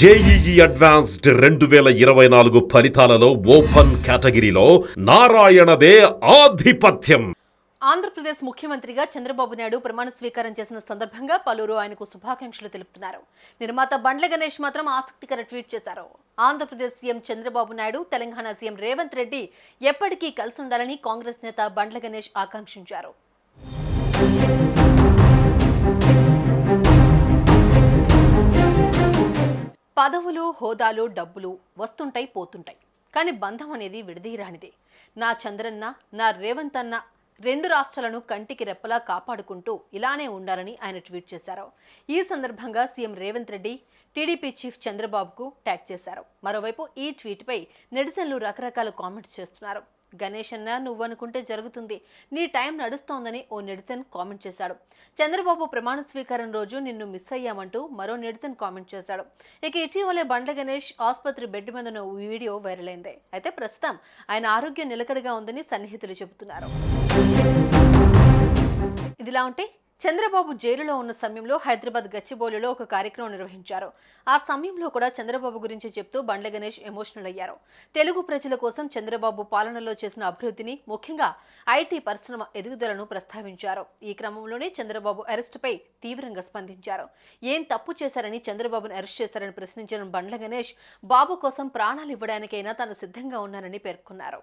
JEE advanced రెండు వేల ఇరవై నాలుగు ఫలితాలలో ఓపెన్ కేటగిరీలో నారాయణదే ఆధిపత్యం. ఆంధ్రప్రదేశ్ ముఖ్యమంత్రిగా చంద్రబాబు నాయుడు ప్రమాణ స్వీకారం చేసిన సందర్భంగా పలువురు ఆయనకు శుభాకాంక్షలు తెలుపుతున్నారు. నిర్మాత బండ్ల గణేష్ మాత్రం ఆసక్తికర ట్వీట్ చేశారు. ఆంధ్రప్రదేశ్ సీఎం చంద్రబాబు నాయుడు తెలంగాణ సీఎం రేవంత్ రెడ్డి ఎప్పటికీ కలిసి ఉండాలని కాంగ్రెస్ నేత బండ్ల గణేష్ ఆకాంక్షించారు. పదవులు హోదాలు డబ్బులు వస్తుంటాయి పోతుంటాయి. కానీ బంధం అనేది విడదీయరానిదే. నా చంద్రన్న నా రేవంత్ అన్న రెండు రాష్ట్రాలను కంటికి రెప్పలా కాపాడుకుంటూ ఇలానే ఉండాలని ఆయన ట్వీట్ చేశారు. ఈ సందర్భంగా CM Revanth Reddy TDP chief చంద్రబాబుకు ట్యాగ్ చేశారు. మరోవైపు ఈ ట్వీట్పై నెటిజన్లు రకరకాల కామెంట్స్ చేస్తున్నారు. గణేష్ అన్న నువ్వు అనుకుంటే జరుగుతుంది. నీ టైం నడుస్తోందని ఓ నెడిసన్ కామెంట్ చేశాడు. చంద్రబాబు ప్రమాణ స్వీకారం రోజు నిన్ను మిస్ అయ్యామంటూ మరో నెడిసన్ కామెంట్ చేశాడు. ఇక ఇటీవలే బండ్ల గణేష్ ఆసుపత్రి బెడ్ మీద ఉన్న వీడియో వైరల్ అయింది. అయితే ప్రస్తుతం ఆయన ఆరోగ్యం నిలకడగా ఉందని సన్నిహితులు చెబుతున్నారు. ఇదిలా ఉంటే చంద్రబాబు జైలులో ఉన్న సమయంలో హైదరాబాద్ గచ్చిబౌలిలో ఒక కార్యక్రమం నిర్వహించారు. ఆ సమయంలో కూడా చంద్రబాబు గురించి చెప్తూ బండ్ల గణేష్ ఎమోషనల్ అయ్యారు. తెలుగు ప్రజల కోసం చంద్రబాబు పాలనలో చేసిన అభివృద్ధిని ముఖ్యంగా ఐటీ పరిశ్రమ ఎదుగుదలను ప్రస్తావించారు. ఈ క్రమంలోనే చంద్రబాబు అరెస్టుపై తీవ్రంగా స్పందించారు. ఏం తప్పు చేశారని చంద్రబాబును అరెస్ట్ చేశారని ప్రశ్నించిన బండ్ల గణేష్ బాబు కోసం ప్రాణాలు ఇవ్వడానికైనా తాను సిద్ధంగా ఉన్నానని పేర్కొన్నారు.